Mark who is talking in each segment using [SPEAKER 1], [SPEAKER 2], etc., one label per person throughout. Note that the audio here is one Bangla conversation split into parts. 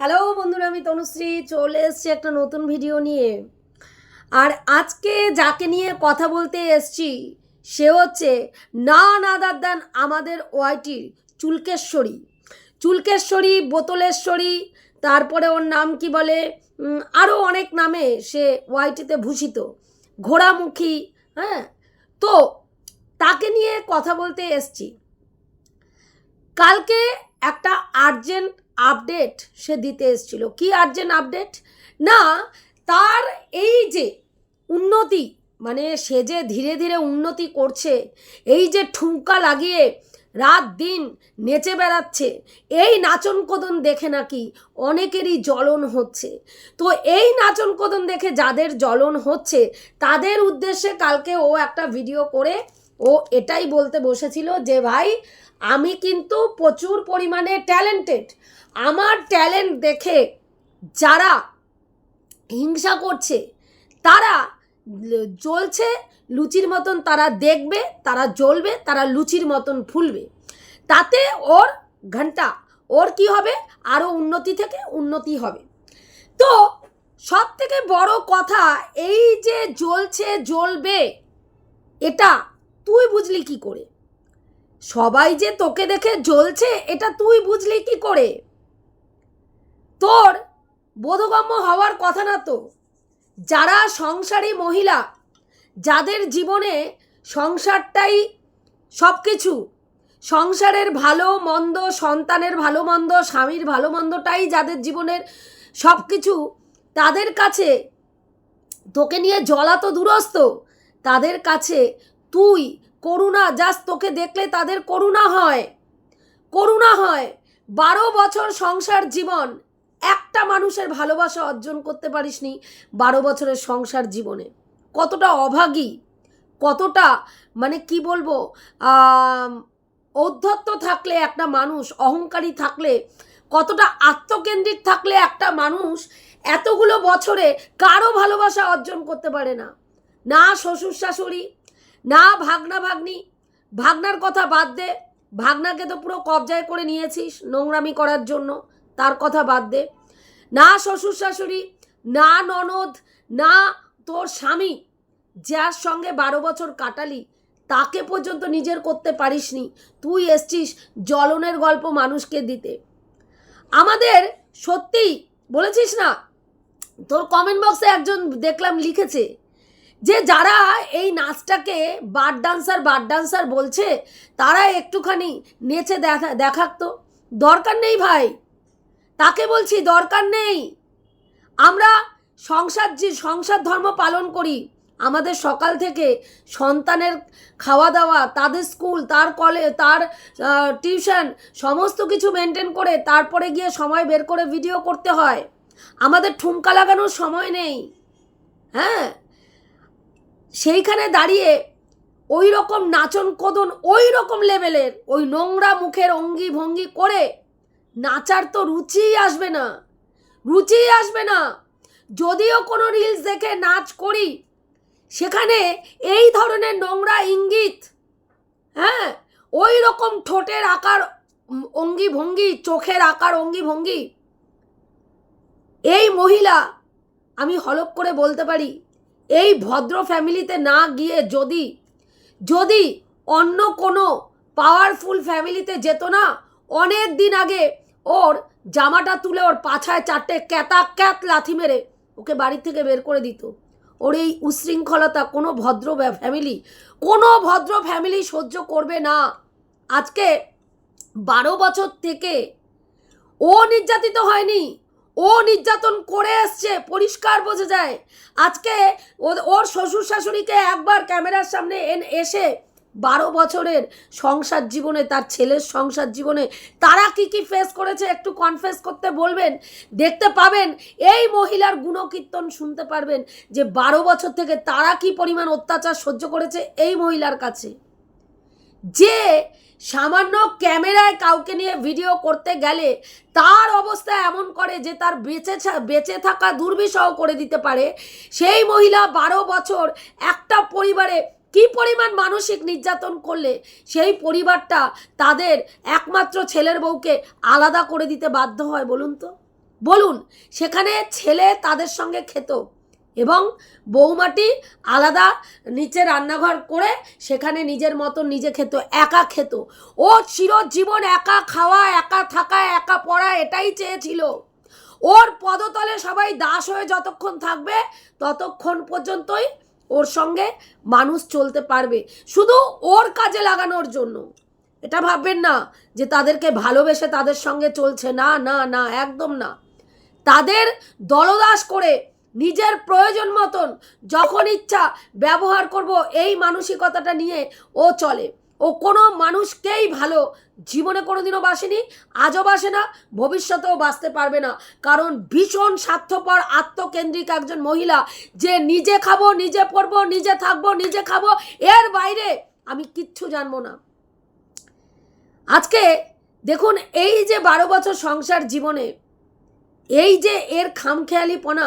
[SPEAKER 1] হ্যালো বন্ধুরা, আমি তনুশ্রী, চলে এসছি একটা নতুন ভিডিও নিয়ে। আর আজকে যাকে নিয়ে কথা বলতে এসছি, সে হচ্ছে না নাদার দান আমাদের ওয়াইটির চুলকেশ্বরী। চুলকেশ্বরী, বোতলেশ্বরী, তারপরে ওর নাম কি বলে আরও অনেক নামে সে ওয়াইটিতে ভূষিত। ঘোড়ামুখী হ্যাঁ? তো তাকে নিয়ে কথা বলতে এসছি। কালকে একটা আর্জেন্ট আপডেট সে দিতে এসেছিল। কি আর্জেন্ট আপডেট? না, তার এই যে উন্নতি মানে সে যে ধীরে ধীরে উন্নতি করছে, এই যে ঠুমকা লাগিয়ে রাত দিন নেচে বেড়াচ্ছে, এই নাচন কদন দেখে নাকি অনেকেরই জ্বলন হচ্ছে। তো এই নাচন কদন দেখে যাদের জ্বলন হচ্ছে, তাদের উদ্দেশ্যে কালকে ও একটা ভিডিও করে ও এটাই বলতে বসেছিল যে, ভাই, আমি কিন্তু প্রচুর পরিমাণে ট্যালেন্টেড আমার ট্যালেন্ট দেখে যারা হিংসা করছে, তারা জ্বলছে, লুচির মতন তারা দেখবে, তারা জ্বলবে, তারা লুচির মতন ফুলবে। তাতে ওর ঘণ্টা, ওর কি হবে? আরও উন্নতি থেকে উন্নতি হবে। তো সব থেকে বড় কথা এই যে জ্বলছে, জ্বলবে, এটা তুই বুঝলি কি করে? সবাই যে তোকে দেখে জ্বলছে, এটা তুই বুঝলি কি করে? তোর বোধগম্য হওয়ার কথা না তো। যারা সংসারী মহিলা, যাদের জীবনে সংসারটাই সব কিছু সংসারের ভালো মন্দ, সন্তানের ভালো মন্দ, স্বামীর ভালো মন্দটাই যাদের জীবনের সব কিছু তাদের কাছে তোকে নিয়ে জ্বলা তো দূরস্থ তাদের কাছে তুই করুণা, জাস্ট তোকে দেখলে তাদের করুণা হয়। করুণা হয়। বারো বছর সংসার জীবন একটা মানুষের ভালোবাসা অর্জন করতে পারিসনি বারো বছরের সংসার জীবনে। কতটা অভাগী, কতটা মানে কি বলব ঔদ্ধত্য থাকলে একটা মানুষ, অহংকারী থাকলে, কতটা আত্মকেন্দ্রিক থাকলে একটা মানুষ এতগুলো বছরে কারও ভালোবাসা অর্জন করতে পারে না। না শ্বশুর শাশুড়ি, না ভাগনা ভাগ্নি, ভাগনার কথা বাদ দে, ভাগনাকে তো পুরো কবজায় করে নিয়েছিস নোংরামি করার জন্য। তার কথা বাদ দে। না শ্বশুর শাশুড়ি, না ননদ, না তোর স্বামী, যার সঙ্গে বারো বছর কাটালি, তাকে পর্যন্ত নিজের করতে পারিসনি। তুই এসছিস জ্বলনের গল্প মানুষকে দিতে। আমাদের সত্যিই বলেছিস না? তোর কমেন্ট বক্সে একজন দেখলাম লিখেছে যে, যারা এই নাচটাকে বার ডান্সার বার ডান্সার বলছে, তারা একটুখানি নেচে দেখা দেখাতো দরকার নেই ভাই। তাকে বলছি, দরকার নেই। আমরা সংসার যে, সংসার ধর্ম পালন করি, আমাদের সকাল থেকে সন্তানের খাওয়া দাওয়া তাদের স্কুল, তার কলে, তার টিউশন, সমস্ত কিছু মেনটেন করে তারপরে গিয়ে সময় বের করে ভিডিও করতে হয়। আমাদের ঠুমকা লাগানোর সময় নেই। হ্যাঁ? সেইখানে দাঁড়িয়ে ওই রকম নাচন কদন ওই রকম লেভেলের ওই নোংরা মুখের অঙ্গি ভঙ্গি করে নাচার তো রুচিই আসবে না। রুচিই আসবে না। যদিও কোনো রিলস দেখে নাচ করি, সেখানে এই ধরনের নোংরা ইঙ্গিত হ্যাঁ? ওই রকম ঠোঁটের আকার অঙ্গি ভঙ্গি চোখের আকার অঙ্গি ভঙ্গি এই মহিলা, আমি হলক করে বলতে পারি, এই ভদ্র ফ্যামিলিতে না গিয়ে যদি যদি অন্য কোনো পাওয়ারফুল ফ্যামিলিতে যেত না, অনেক দিন আগে ওর জামাটা তুলে ওর পাছায় চারটে ক্যাতা ক্যাত লাথি মেরে ওকে বাড়ি থেকে বের করে দিত। ওর এই উশৃঙ্খলতা কোনো ভদ্র ফ্যামিলি কোনো ভদ্র ফ্যামিলি সহ্য করবে না। আজকে বারো বছর থেকে ও নির্যাতিত হয়নি, ও নির্যাতন করে এসছে, পরিষ্কার বোঝা যায়। আজকে ওর শ্বশুর শাশুড়িকে একবার ক্যামেরার সামনে এন এসে বারো বছরের সংসার জীবনে, তার ছেলের সংসার জীবনে, তারা কি কি ফেস করেছে একটু কনফেস করতে বলবেন? দেখতে পাবেন, এই মহিলার গুণকীর্তন শুনতে পারবেন যে বারো বছর থেকে তারা কি পরিমাণ অত্যাচার সহ্য করেছে এই মহিলার কাছে। যে সামান্য ক্যামেরায় কাউকে নিয়ে ভিডিও করতে গেলে তার অবস্থা এমন করে যে তার বেঁচে বেঁচে থাকা দুর্বিষহ করে দিতে পারে, সেই মহিলা বারো বছর একটা পরিবারে কি পরিমাণ মানসিক নির্যাতন করলে সেই পরিবারটা তাদের একমাত্র ছেলের বউকে আলাদা করে দিতে বাধ্য হয় বলুন তো? বলুন, সেখানে ছেলে তাদের সঙ্গে খেত এবং বৌমাটি আলাদা নিচে রান্নাঘর করে সেখানে নিজের মতো নিজে খেত, একা খেত। ও চিরজীবন একা খাওয়া, একা থাকা, একা পড়া এটাই চেয়েছিল। ওর পদতলে সবাই দাস হয়ে যতক্ষণ থাকবে ততক্ষণ পর্যন্তই ওর সঙ্গে মানুষ চলতে পারবে। শুধু ওর কাজে লাগানোর জন্য। এটা ভাববেন না যে তাদেরকে ভালোবেসে তাদের সঙ্গে চলছে। না না না, একদম না। তাদের দলদাস করে নিজের প্রয়োজন মতন যখন ইচ্ছা ব্যবহার করব এই মানসিকতাটা নিয়ে ও চলে। ও কোনো মানুষকেই ভালো জীবনে কোনো দিনও বাসেনি, আজও বাসে না, ভবিষ্যতেও বাঁচতে পারবে না। কারণ ভীষণ স্বার্থপর, আত্মকেন্দ্রিক একজন মহিলা, যে নিজে খাব, নিজে পরবো, নিজে থাকব, নিজে খাব, এর বাইরে আমি কিচ্ছু জানব না। আজকে দেখুন, এই যে বারো বছর সংসার জীবনে, এই যে এর খামখেয়ালিপনা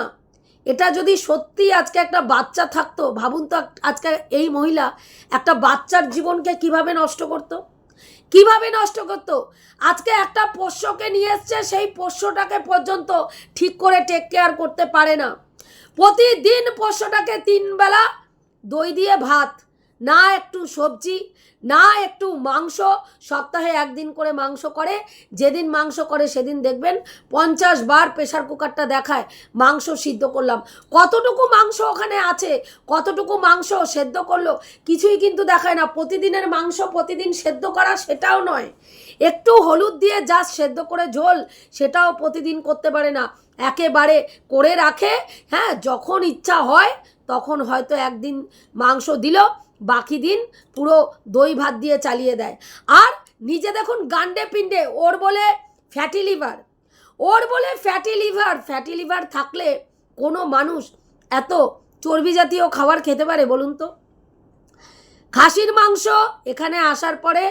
[SPEAKER 1] এটা যদি সত্যি আজকে একটা বাচ্চা থাকতো, ভাবুন তো আজকে এই মহিলা একটা বাচ্চার জীবনকে কীভাবে নষ্ট করতো? কীভাবে নষ্ট করত? আজকে একটা পোষ্যকে নিয়ে এসছে, সেই পোষ্যটাকে পর্যন্ত ঠিক করে টেক কেয়ার করতে পারে না। প্রতিদিন পোষ্যটাকে তিনবেলা দই দিয়ে ভাত না একটু সবজি, না একটু মাংস, সপ্তাহে একদিন করে মাংস করে, যেদিন মাংস করে সেদিন দেখবেন পঞ্চাশ বার প্রেশার কুকারটা দেখায়, মাংস সিদ্ধ করলাম। কতটুকু মাংস ওখানে আছে, কতটুকু মাংস সেদ্ধ করল, কিছুই কিন্তু দেখায় না। প্রতিদিনের মাংস প্রতিদিন সেদ্ধ করা সেটাও নয়। একটু হলুদ দিয়ে জাস্ট সেদ্ধ করে ঝোল, সেটাও প্রতিদিন করতে পারে না। একেবারে করে রাখে হ্যাঁ যখন ইচ্ছা হয়, তখন হয়তো একদিন মাংস দিল বাকি দিন পুরো দই ভাত দিয়ে চালিয়ে দেয়। আর নিজে দেখুন গান্ডে পিণ্ডে, ওর বলে ফ্যাটি লিভার ওর বলে ফ্যাটি লিভার ফ্যাটি লিভার থাকলে কোনো মানুষ এত চর্বি জাতীয় খাবার খেতে পারে বলুন তো? খাসির মাংস এখানে আসার পরে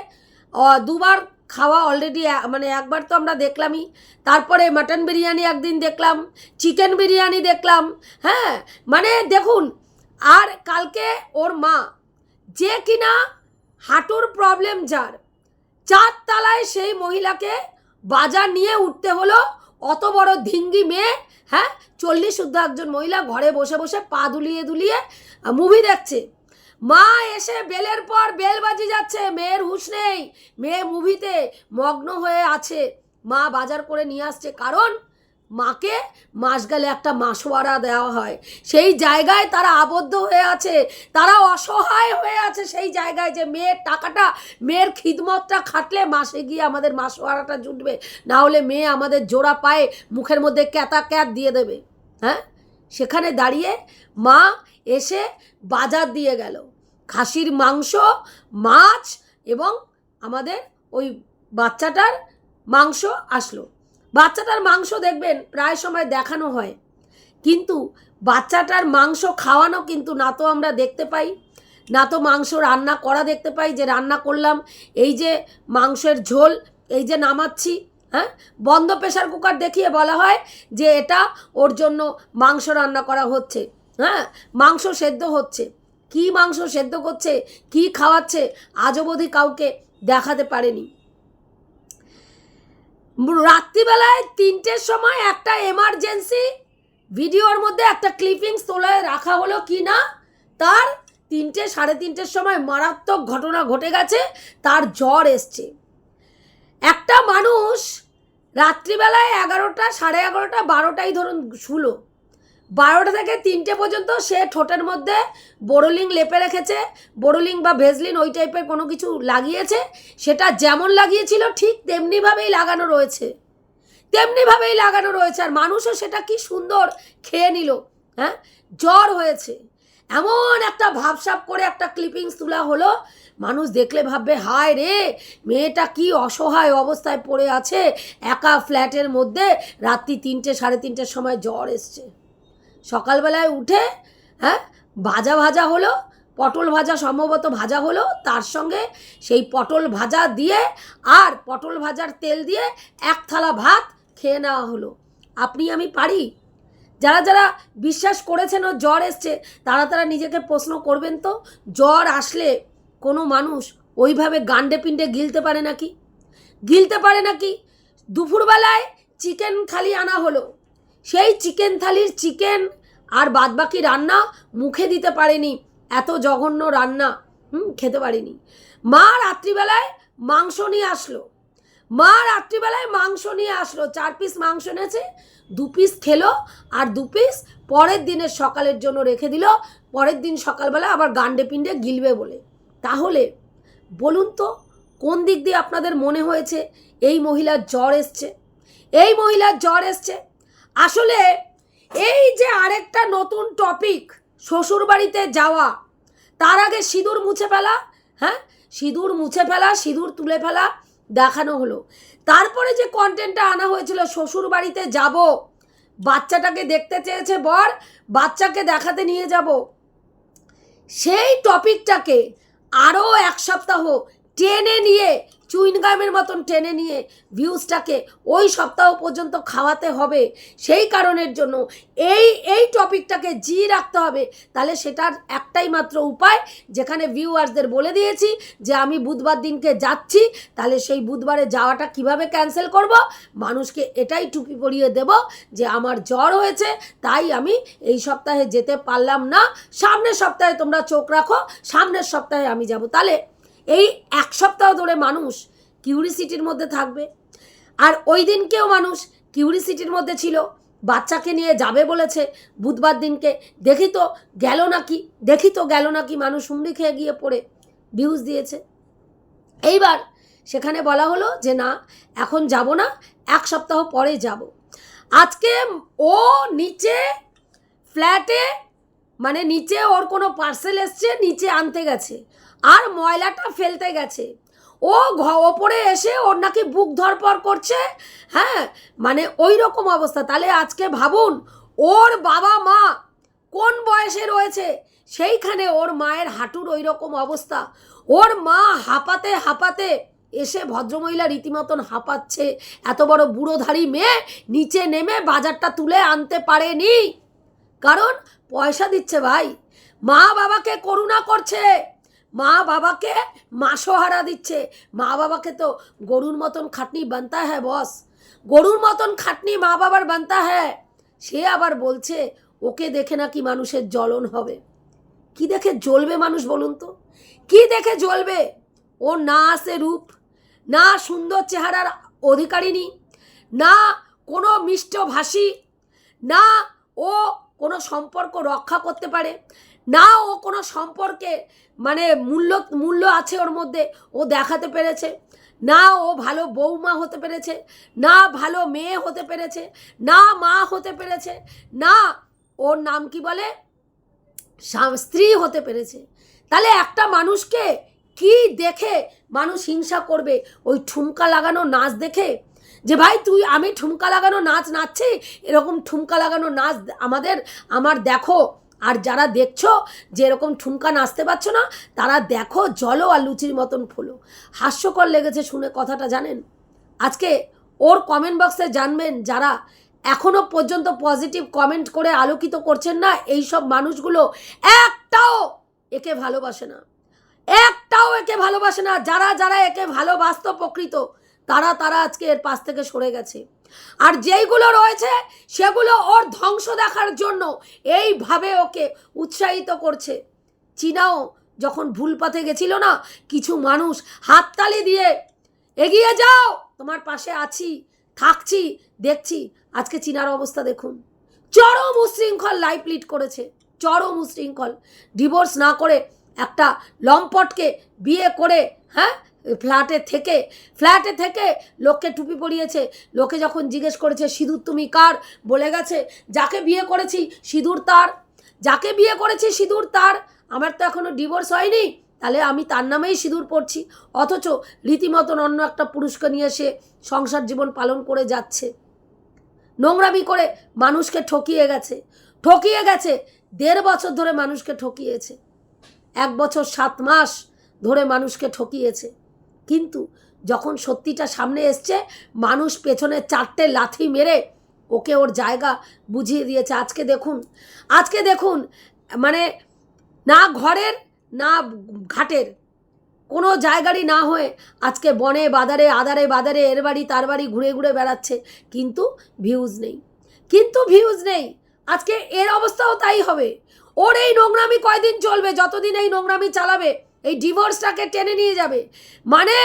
[SPEAKER 1] দুবার খাওয়া অলরেডি মানে একবার তো আমরা দেখলামই। তারপরে মাটন বিরিয়ানি একদিন দেখলাম চিকেন বিরিয়ানি দেখলাম হ্যাঁ? মানে দেখুন, আর কালকে ওর মা যে কিনা হাঁটুর প্রবলেম যার। চার তলায় সেই মহিলাকে বাজার নিয়ে উঠতে হলো। অত বড় ধিঙ্গি মেয়ে হ্যাঁ? চল্লিশ শুদ্ধ একজন মহিলা ঘরে বসে বসে পা দুলিয়ে দুলিয়ে মুভি দেখছে। মা এসে বেলের পর বেল বাজি যাচ্ছে, মেয়ের হুঁশ নেই। মেয়ে মুভিতে মগ্ন হয়ে আছে। মা বাজার করে নিয়ে আসছে। কারণ মাকে মাস গেলে একটা মাসোয়ারা দেওয়া হয়। সেই জায়গায় তারা আবদ্ধ হয়ে আছে তারা অসহায় হয়ে আছে। সেই জায়গায় যে মেয়ের টাকাটা, মেয়ের খিদমতটা খাটলে মাসে গিয়ে আমাদের মাসোয়ারাটা জুটবে। না হলে মেয়ে আমাদের জোড়া পায়ে মুখের মধ্যে ক্যাতা ক্যাত দিয়ে দেবে। হ্যাঁ? সেখানে দাঁড়িয়ে মা এসে বাজার দিয়ে গেল। খাসির মাংস, মাছ এবং আমাদের ওই বাচ্চাটার মাংস আসলো। বাচ্চাটার মাংস দেখবেন, প্রায় সময় দেখানো হয়। কিন্তু বাচ্চাটার মাংস খাওয়ানো কিন্তু না তো আমরা দেখতে পাই, না তো মাংস রান্না করা দেখতে পাই, যে রান্না করলাম, এই যে মাংসের ঝোল, এই যে নামাচ্ছি হ্যাঁ? বন্ধ প্রেশার কুকার দেখিয়ে বলা হয় যে এটা ওর জন্য মাংস রান্না করা হচ্ছে হ্যাঁ? মাংস সেদ্ধ হচ্ছে। কি মাংস সেদ্ধ করছে, কি খাওয়াচ্ছে আজ অবধি কাউকে দেখাতে পারেনি। রাত্রিবেলায় তিনটের সময় একটা এমার্জেন্সি ভিডিওর মধ্যে একটা ক্লিপিংস তোলে রাখা হলো কি না? তার তিনটে, সাড়ে তিনটের সময় মারাত্মক ঘটনা ঘটে গেছে, তার জ্বর এসছে। একটা মানুষ রাত্রিবেলায় এগারোটা, সাড়ে এগারোটা বারোটাই ধরুন শুলো। বারোটা থেকে তিনটে পর্যন্ত সে ঠোঁটের মধ্যে বোরোলিং লেপে রেখেছে। বোরোলিং বা ভেজলিন ওই টাইপের কোনো কিছু লাগিয়েছে। সেটা যেমন লাগিয়েছিল, ঠিক তেমনিভাবেই লাগানো রয়েছে। তেমনিভাবেই লাগানো রয়েছে আর মানুষও সেটা কি সুন্দর খেয়ে নিল হ্যাঁ? জ্বর হয়েছে। এমন একটা ভাবসাব করে একটা ক্লিপিংস তোলা হলো। মানুষ দেখলে ভাববে, হায় রে, মেয়েটা কি অসহায় অবস্থায় পড়ে আছে। একা ফ্ল্যাটের মধ্যে রাত্রি তিনটে, সাড়ে তিনটের সময় জ্বর এসছে। সকালবেলায় উঠে হ্যাঁ ভাজা ভাজা হলো, পটল ভাজা সম্ভবত ভাজা হলো, তার সঙ্গে সেই পটল ভাজা দিয়ে আর পটল ভাজার তেল দিয়ে এক থালা ভাত খেয়ে নেওয়া হলো। আপনি আমি পারি? যারা যারা বিশ্বাস করেছেন ও জ্বর এসছে, তারা তারা নিজেকে প্রশ্ন করবেন তো, জ্বর আসলে কোনো মানুষ ওইভাবে গান্ডে পিণ্ডে গিলতে পারে নাকি? গিলতে পারে নাকি? দুপুরবেলায় চিকেন খালি আনা হলো। সেই চিকেন থালির চিকেন আর বাদবাকি রান্না মুখে দিতে পারেনি। এত জঘন্য রান্না। হুম, খেতে পারিনি। মা রাত্রিবেলায় মাংস নিয়ে আসলো। মা রাত্রিবেলায় মাংস নিয়ে আসলো। চার পিস মাংস এনেছে, দু পিস খেলো আর দু পিস পরের দিনের সকালের জন্য রেখে দিল। পরের দিন সকালবেলা আবার গান্ডে পিণ্ডে গিলবে বলে। তাহলে বলুন তো, কোন দিক দিয়ে আপনাদের মনে হয়েছে এই মহিলার জ্বর এসছে? এই মহিলার জ্বর এসছে আসলে এই যে আরেকটা নতুন টপিক শ্বশুরবাড়িতে যাওয়া, তার আগে সিঁদুর মুছে ফেলা হ্যাঁ? সিঁদুর মুছে ফেলা, সিঁদুর তুলে ফেলা দেখানো হলো। তারপরে যে কন্টেন্টটা আনা হয়েছিল শ্বশুর বাড়িতে যাব, বাচ্চাটাকে দেখতে চেয়েছে বর, বাচ্চাকে দেখাতে নিয়ে যাব, সেই টপিকটাকে আরও এক সপ্তাহ টেনে নিয়ে, চুইনগামের মতন টেনে নিয়ে ভিউজটাকে ওই সপ্তাহ পর্যন্ত খাওয়াতে হবে। সেই কারণের জন্য এই এই টপিকটাকে জি রাখতে হবে। তাহলে সেটার একটাই মাত্র উপায়, যেখানে ভিউয়ার্সদের বলে দিয়েছি যে আমি বুধবার দিনকে যাচ্ছি, তাহলে সেই বুধবারে যাওয়াটা কীভাবে ক্যান্সেল করব? মানুষকে এটাই টুপি পরিয়ে দেব যে আমার জ্বর হয়েছে, তাই আমি এই সপ্তাহে যেতে পারলাম না। সামনের সপ্তাহে তোমরা চোখ রাখো, সামনের সপ্তাহে আমি যাব। তাহলে এই এক সপ্তাহ ধরে মানুষ কিউরিসিটির মধ্যে থাকবে। আর ওই দিনকেও মানুষ কিউরিসিটির মধ্যে ছিল। বাচ্চাকে নিয়ে যাবে বলেছে বুধবার দিনকে। দেখি তো গেল নাকি, দেখি তো গেল নাকি মানুষ হুমড়ি খেয়ে গিয়ে পড়ে। ভিউজ দিয়েছে। এইবার সেখানে বলা হলো যে না, এখন যাব না, এক সপ্তাহ পরে যাব। আজকে ও নিচে ফ্ল্যাটে মানে নিচে ওর কোনো পার্সেল এসছে, নিচে আনতে গেছে। আর ময়লাটা ফেলতে গেছে। ও ওপরে এসে ওর নাকি বুক ধরপর করছে। হ্যাঁ মানে ওই রকম অবস্থা। তাহলে আজকে ভাবুন, ওর বাবা মা কোন বয়সে রয়েছে? সেইখানে ওর মায়ের হাঁটুর ওই রকম অবস্থা। ওর মা হাঁপাতে হাঁপাতে এসে ভদ্রমহিলা রীতিমতন হাঁপাচ্ছে। এত বড় বুড়োধারী মেয়ে নিচে নেমে বাজারটা তুলে আনতে পারেনি। কারণ পয়সা দিচ্ছে ভাই। মা বাবাকে করুণা করছে। মা বাবাকে মাসোহারা দিচ্ছে। মা বাবাকে তো গরুর মতন খাটনি বানতা হ্যাঁ বস। গরুর মতন খাটনি মা বাবার বানতা হ্যাঁ সে আবার বলছে, ওকে দেখে নাকি মানুষের জ্বলন হবে। কি দেখে জ্বলবে মানুষ বলুন তো? কি দেখে জ্বলবে? ও না আসে রূপ, না সুন্দর চেহারার অধিকারিণী, না কোনো মিষ্ট ভাষী, না ও কোনো সম্পর্ক রক্ষা করতে পারে, না ও কোনো সম্পর্কে মানে মূল্য মূল্য আছে ওর মধ্যে, ও দেখাতে পেরেছে, না ও ভালো বৌমা হতে পেরেছে, না ভালো মেয়ে হতে পেরেছে, না মা হতে পেরেছে, না ওর নাম কি বলে? স্ত্রী হতে পেরেছে। তাহলে একটা মানুষকে কি দেখে মানুষ হিংসা করবে? ওই ঠুমকা লাগানো নাচ দেখে যে ভাই তুই আমি ঠুমকা লাগানো নাচ নাচছি, এরকম ঠুমকা লাগানো নাচ আমাদের, আমার দেখো। আর যারা দেখছ যে এরকম ঠুমকা নাচতে পারছ না, তারা দেখো জলো আর লুচির মতন ফলো। হাস্যকর লেগেছে শুনে কথাটা, জানেন? আজকে ওর কমেন্ট বক্সে জানবেন যারা এখনও পর্যন্ত পজিটিভ কমেন্ট করে আলোকিত করছেন না এই সব মানুষগুলো একটাও একে ভালোবাসে না। একটাও একে ভালোবাসে না, যারা যারা একে ভালোবাসত প্রকৃত। তারা তারা আজকে এর পাশ থেকে সরে গেছে। আর যেইগুলো রয়েছে, সেগুলো ওর ধ্বংস দেখার জন্য এইভাবে ওকে উৎসাহিত করছে। চীনাও যখন ভুল পথে গেছিল না, কিছু মানুষ হাততালি দিয়ে, এগিয়ে যাও, তোমার পাশে আছি, থাকছি, দেখছি, আজকে চীনার অবস্থা দেখুন। চরম উশৃঙ্খল লাইফ লিড করেছে। চরম উশৃঙ্খল। ডিভোর্স না করে একটা লম্পটকে বিয়ে করে হ্যাঁ ফ্ল্যাটে থেকে ফ্ল্যাটে থেকে লোককে টুপি পরিয়েছে। লোকে যখন জিজ্ঞেস করেছে, সিঁদুর তুমি কার? বলে গেছে, যাকে বিয়ে করেছি, সিঁদুর তার। যাকে বিয়ে করেছি, সিঁদুর তার? আমার তো এখনও ডিভোর্স হয়নি। তাহলে আমি তার নামেই সিঁদুর পড়ছি অথচ রীতিমতন অন্য একটা পুরুষকে নিয়ে সে সংসার জীবন পালন করে যাচ্ছে। নোংরামি করে মানুষকে ঠকিয়ে গেছে। ঠকিয়ে গেছে, দেড় বছর ধরে মানুষকে ঠকিয়েছে। এক বছর সাত মাস ধরে মানুষকে ঠকিয়েছে। কিন্তু যখন সত্যিটা সামনে এসছে, মানুষ পেছনে চারটে লাথি মেরে ওকে ওর জায়গা বুঝিয়ে দিয়েছে। আজকে দেখুন আজকে দেখুন মানে না ঘরের, না ঘাটের, কোনো জায়গারই না হয়ে আজকে বনে, বাদারে, আদারে, বাদারে, এর বাড়ি, তার বাড়ি ঘুরে ঘুরে বেড়াচ্ছে। কিন্তু ভিউজ নেই, কিন্তু ভিউজ নেই। আজকে এর অবস্থাও তাই হবে। ওর এই নোংরামি কয়দিন চলবে? যতদিন এই নোংরামি চালাবে এই ডিভোর্সটাকে টেনে নিয়ে যাবে। মানে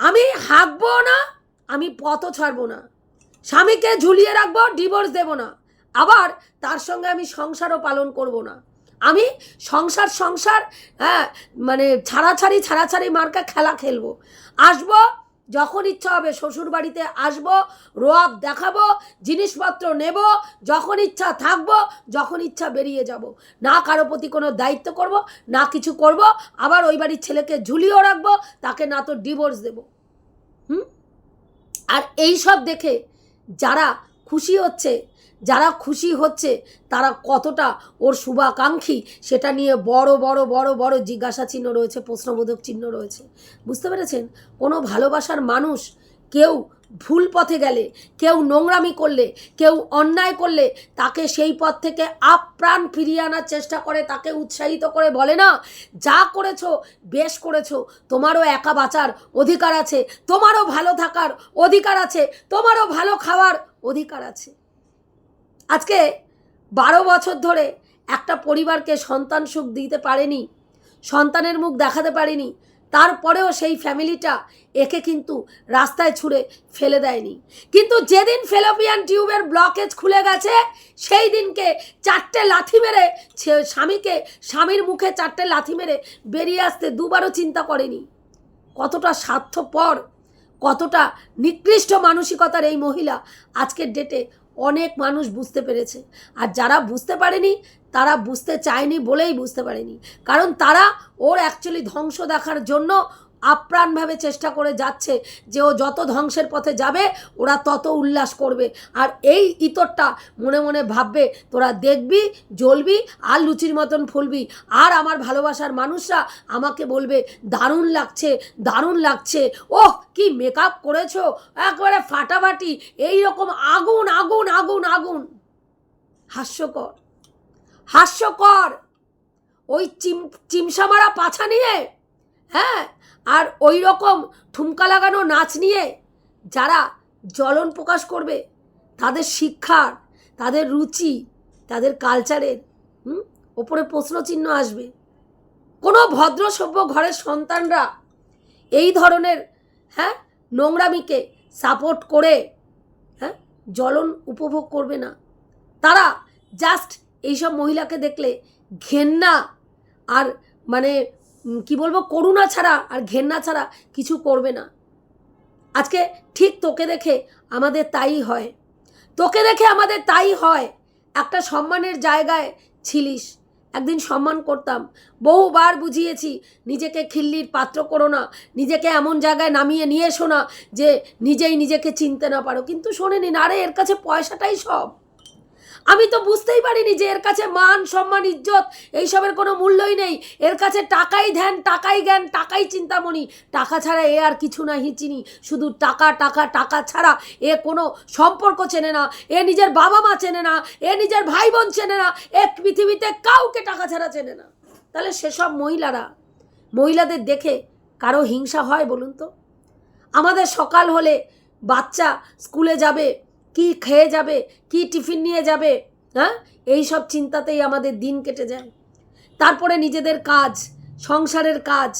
[SPEAKER 1] আমি হাঁকবো না, আমি পথও ছাড়বো না। স্বামীকে ঝুলিয়ে রাখব ডিভোর্স দেব না। আবার তার সঙ্গে আমি সংসারও পালন করব না। আমি সংসার সংসার হ্যাঁ মানে ছাড়াছাড়ি ছাড়াছাড়ি মার্কা খেলা খেলব। আসব যখন ইচ্ছা হবে শ্বশুর বাড়িতে আসব, রোয়াব দেখাবো, জিনিসপত্র নেব, যখন ইচ্ছা থাকব, যখন ইচ্ছা বেরিয়ে যাব। না কারও প্রতি কোনো দায়িত্ব করব, না কিছু করব, আবার ওই বাড়ির ছেলেকে ঝুলিয়েও রাখব, তাকে না তো ডিভোর্স দেব। হুম? আর এই সব দেখে যারা খুশি হচ্ছে, যারা খুশি হচ্ছে তারা কতটা ওর শুভাকাঙ্ক্ষী সেটা নিয়ে বড় বড় বড় বড় জিজ্ঞাসা চিহ্ন রয়েছে, প্রশ্নবোধক চিহ্ন রয়েছে। বুঝতে পেরেছেন? কোনো ভালোবাসার মানুষ কেউ ভুল পথে গেলে, কেউ নোংরামি করলে, কেউ অন্যায় করলে তাকে সেই পথ থেকে আপ্রাণ ফিরিয়ে আনার চেষ্টা করে, তাকে উৎসাহিত করে বলে, না, যা করেছ, বেশ করেছ। তোমারও একা বাঁচার অধিকার আছে, তোমারও ভালো থাকার অধিকার আছে, তোমারও ভালো খাওয়ার অধিকার আছে। আজকে বারো বছর ধরে একটা পরিবারকে সন্তান সুখ দিতে পারেনি, সন্তানের মুখ দেখাতে পারেনি, তারপরেও সেই ফ্যামিলিটা একে কিন্তু রাস্তায় ছুঁড়ে ফেলে দেয়নি। কিন্তু যেদিন ফেলোপিয়ান টিউবের ব্লকেজ খুলে গেছে, সেই দিনকে চারটে লাথি মেরে স্বামীকে, স্বামীর মুখে চারটে লাথি মেরে বেরিয়ে আসতে দুবারও চিন্তা করেনি। কতটা স্বার্থপর কতটা নিকৃষ্ট মানসিকতার এই মহিলা আজকের ডেটে অনেক মানুষ বুঝতে পেরেছে। আর যারা বুঝতে পারেনি, তারা বুঝতে চায়নি বলেই বুঝতে পারেনি। কারণ তারা ওর অ্যাকচুয়ালি ধ্বংস দেখার জন্য আপ্রাণভাবে চেষ্টা করে যাচ্ছে যে ও যত ধ্বংসের পথে যাবে, ওরা তত উল্লাস করবে। আর এই ইতরটা মনে মনে ভাববে, তোরা দেখবি, জ্বলবি আর লুচির মতন ফুলবি। আর আমার ভালোবাসার মানুষরা আমাকে বলবে, দারুণ লাগছে দারুণ লাগছে। ওহ, কি মেকআপ করেছ? একবারে ফাটাফাটি। এই রকম আগুন আগুন আগুন আগুন। হাস্যকর। হাস্যকর। ওই চিম চিমসা মারা পাছা নিয়ে হ্যাঁ আর ওই রকম ঠুমকা লাগানো নাচ নিয়ে যারা জ্বলন প্রকাশ করবে, তাদের শিক্ষার, তাদের রুচি, তাদের কালচারের হুম, ওপরে প্রশ্নচিহ্ন আসবে। কোনো ভদ্র সভ্য ঘরের সন্তানরা এই ধরনের হ্যাঁ নোংরামিকে সাপোর্ট করে হ্যাঁ জ্বলন উপভোগ করবে না। তারা জাস্ট এইসব মহিলাকে দেখলে ঘেন্না আর মানে কি বলব, করুণা ছাড়া আর ঘেন্না ছাড়া কিছু করবে না। আজকে ঠিক তোকে দেখে আমাদের তাই হয়। তোকে দেখে আমাদের তাই হয়। একটা সম্মানের জায়গায় ছিলিস। একদিন সম্মান করতাম। বহুবার বুঝিয়েছি, নিজেকে খিল্লির পাত্র করো না। নিজেকে এমন জায়গায় নামিয়ে নিয়ে এসো না যে নিজেই নিজেকে চিনতে না পারো। কিন্তু শোনেনি, না আরে এর কাছে পয়সাটাই সব। আমি তো বুঝতেই পারিনি যে এর কাছে মান, সম্মান, ইজ্জত এইসবের কোনো মূল্যই নেই। এর কাছে টাকাই ধ্যান, টাকাই জ্ঞান, টাকাই চিন্তামণি। টাকা ছাড়া এ আর কিছু না হিচিনি শুধু টাকা টাকা টাকা ছাড়া এ কোনো সম্পর্ক চেনে না। এ নিজের বাবা মা চেনে না। এ নিজের ভাই বোন চেনে না। এ পৃথিবীতে কাউকে টাকা ছাড়া চেনে না। তাহলে সেসব মহিলারা, মহিলাদের দেখে কারও হিংসা হয় বলুন তো? আমাদের সকাল হলে বাচ্চা স্কুলে যাবে কি খেয়ে যাবে? কি টিফিন নিয়ে যাবে? হ্যাঁ? এই সব চিন্তাতেই আমাদের দিন কেটে যায়। তারপরে নিজেদের কাজ, সংসারের কাজ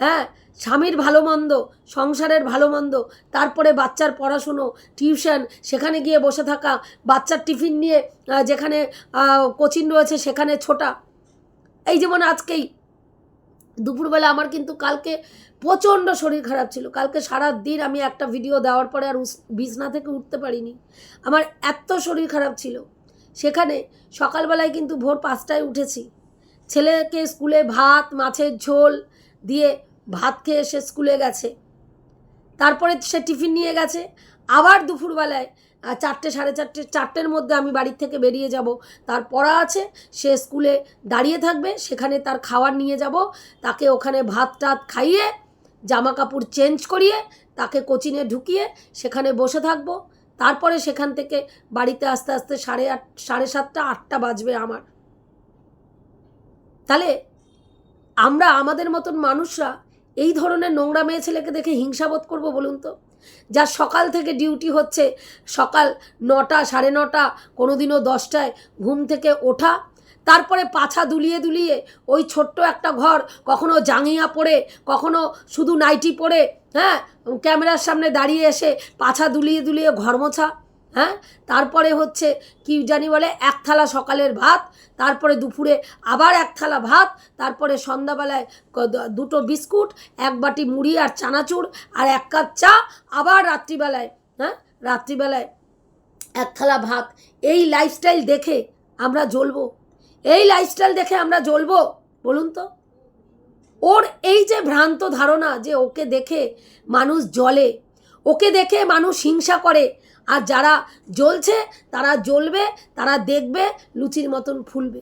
[SPEAKER 1] হ্যাঁ? স্বামীর ভালো মন্দ, সংসারের ভালো মন্দ, তারপরে বাচ্চার পড়াশুনো, টিউশন, সেখানে গিয়ে বসে থাকা, বাচ্চার টিফিন নিয়ে যেখানে কোচিং রয়েছে সেখানে ছোটা। এই যেমন আজকেই দুপুরবেলা আমার কিন্তু কালকে প্রচণ্ড শরীর খারাপ ছিল। কালকে সারা দিন আমি একটা ভিডিও দেওয়ার পরে আর বিছনা থেকে উঠতে পারিনি। আমার এত শরীর খারাপ ছিল। সেখানে সকালবেলায় কিন্তু ভোর পাঁচটায় উঠেছি। ছেলেকে স্কুলে ভাত, মাছের ঝোল দিয়ে ভাত খেয়ে সে স্কুলে গেছে। তারপরে সে টিফিন নিয়ে গেছে। আবার দুপুরবেলায় চারটে, সাড়ে চারটে, চারটের মধ্যে আমি বাড়ির থেকে বেরিয়ে যাব। তার পড়া আছে, সে স্কুলে দাঁড়িয়ে থাকবে, সেখানে তার খাবার নিয়ে যাব। তাকে ওখানে ভাত টাত খাইয়ে জামা কাপড় চেঞ্জ করিয়ে, তাকে কোচিংয়ে ঢুকিয়ে সেখানে বসে থাকব। তারপরে সেখান থেকে বাড়িতে আস্তে আস্তে সাড়ে আট, সাড়ে সাতটা, আটটা বাজবে আমার। তাহলে আমরা আমাদের মতন মানুষরা এই ধরনের নোংরা মেয়ে ছেলেকে দেখে হিংসাবোধ করব বলুন তো? যার সকাল থেকে ডিউটি হচ্ছে, সকাল নটা, সাড়ে নটা কোনো দিনও দশটায় ঘুম থেকে ওঠা। তারপরে পাছা দুলিয়ে দুলিয়ে ওই ছোট্ট একটা ঘর, কখনো জাঙিয়া পড়ে, কখনো শুধু নাইটি পরে হ্যাঁ ক্যামেরার সামনে দাঁড়িয়ে এসে পাছা দুলিয়ে দুলিয়ে ঘর মোছা। হ্যাঁ? তারপরে হচ্ছে, কি জানি বলে, এক থালা সকালের ভাত, তারপরে দুপুরে আবার এক থালা ভাত, তারপরে সন্ধ্যাবেলায় দুটো বিস্কুট, এক বাটি মুড়ি আর চানাচুর, আর এক কাপ চা, আবার রাত্রিবেলায় হ্যাঁ? রাত্রিবেলায় এক থালা ভাত। এই লাইফস্টাইল দেখে আমরা জ্বলবো। এই লাইফস্টাইল দেখে আমরা জ্বলবো, বলুন তো? ওর এই যে ভ্রান্ত ধারণা যে ওকে দেখে মানুষ জ্বলে, ওকে দেখে মানুষ হিংসা করে আর যারা জ্বলছে, তারা জ্বলবে, তারা দেখবে, লুচির মতন ফুলবে।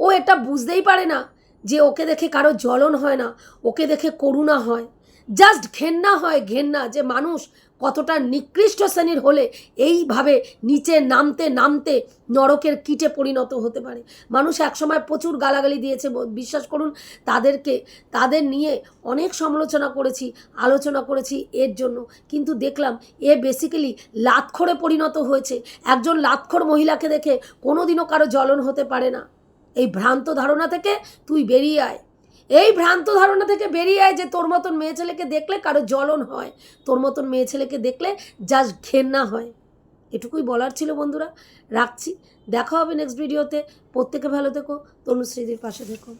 [SPEAKER 1] ও এটা বুঝতেই পারে না যে ওকে দেখে কারও জ্বলন হয় না, ওকে দেখে করুণা হয়। জাস্ট ঘেন্না হয়, ঘেন্না যে মানুষ কতটা নিকৃষ্ট শ্রেণির হলে এইভাবে নিচে নামতে নামতে নরকের কিটে পরিণত হতে পারে। মানুষ একসময় প্রচুর গালাগালি দিয়েছে বিশ্বাস করুন, তাদেরকে, তাদের নিয়ে অনেক সমালোচনা করেছি, আলোচনা করেছি এর জন্য। কিন্তু দেখলাম এ বেসিক্যালি লাতখোরে পরিণত হয়েছে। একজন লাতখোর মহিলাকে দেখে কোনোদিনও কারও জ্বলন হতে পারে না। এই ভ্রান্ত ধারণা থেকে তুই বেরিয়ে আয়। এই ভ্রান্ত ধারণা থেকে বেরিয়ে আয় যে তোর মতন মেয়ে ছেলেকে দেখলে কারও জ্বলন হয়। তোর মতন মেয়ে ছেলেকে দেখলে জাস্ট ঘেন্না হয়। এটুকুই বলার ছিল বন্ধুরা। রাখছি। দেখা হবে নেক্সট ভিডিওতে প্রত্যেকে ভালো থেকো। তনুশ্রীদের পাশে থেকো।